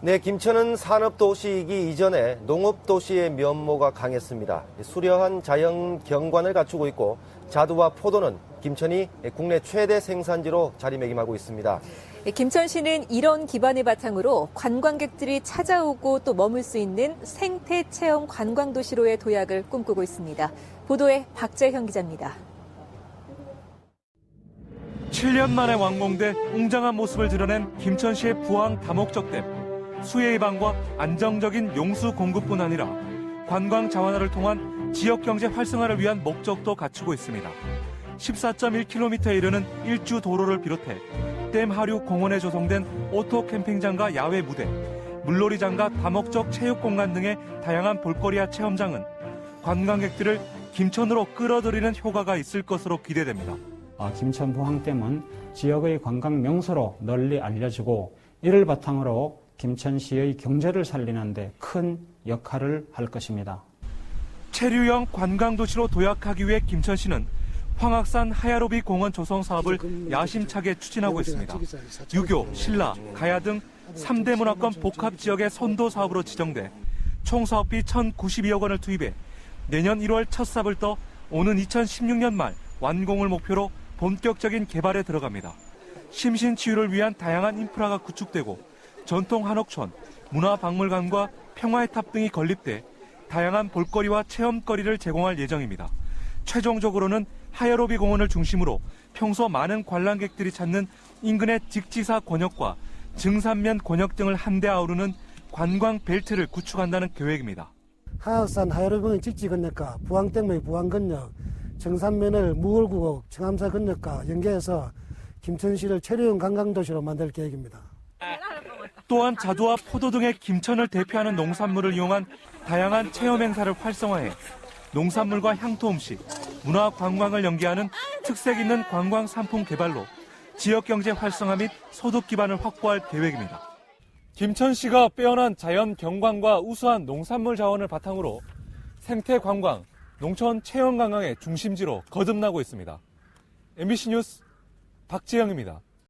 네, 김천은 산업도시이기 이전에 농업도시의 면모가 강했습니다. 수려한 자연 경관을 갖추고 있고 자두와 포도는 김천이 국내 최대 생산지로 자리매김하고 있습니다. 김천시는 이런 기반을 바탕으로 관광객들이 찾아오고 또 머물 수 있는 생태 체험 관광 도시로의 도약을 꿈꾸고 있습니다. 보도에 박재형 기자입니다. 7년 만에 완공돼 웅장한 모습을 드러낸 김천시의 부항 다목적댐. 수해 예방과 안정적인 용수 공급뿐 아니라 관광 자원화를 통한 지역 경제 활성화를 위한 목적도 갖추고 있습니다. 14.1km에 이르는 일주 도로를 비롯해 댐 하류 공원에 조성된 오토 캠핑장과 야외 무대, 물놀이장과 다목적 체육 공간 등의 다양한 볼거리와 체험장은 관광객들을 김천으로 끌어들이는 효과가 있을 것으로 기대됩니다. 어, 김천 부항댐은 지역의 관광 명소로 널리 알려지고 이를 바탕으로 김천시의 경제를 살리는 데 큰 역할을 할 것입니다. 체류형 관광도시로 도약하기 위해 김천시는 황악산 하야로비 공원 조성 사업을 야심차게 추진하고 있습니다. 유교, 신라, 가야 등 3대 문화권 복합 지역의 선도 사업으로 지정돼 총 사업비 1,092억 원을 투입해 내년 1월 첫 삽을 떠 오는 2016년 말 완공을 목표로 본격적인 개발에 들어갑니다. 심신치유를 위한 다양한 인프라가 구축되고 전통 한옥촌, 문화박물관과 평화의 탑 등이 건립돼 다양한 볼거리와 체험거리를 제공할 예정입니다. 최종적으로는 하야로비 공원을 중심으로 평소 많은 관람객들이 찾는 인근의 직지사 권역과 증산면 권역 등을 한데 아우르는 관광 벨트를 구축한다는 계획입니다. 하악산 하야로병의 직지 건널과 부항댐의 부항건역, 정산면을 무월구곡 청암사 건역과 연계해서 김천시를 체류형 관광도시로 만들 계획입니다. 또한 자두와 포도 등의 김천을 대표하는 농산물을 이용한 다양한 체험 행사를 활성화해 농산물과 향토 음식, 문화 관광을 연계하는 특색 있는 관광 상품 개발로 지역 경제 활성화 및 소득 기반을 확보할 계획입니다. 김천시가 빼어난 자연 경관과 우수한 농산물 자원을 바탕으로 생태 관광, 농촌 체험 관광의 중심지로 거듭나고 있습니다. MBC 뉴스 박재영입니다.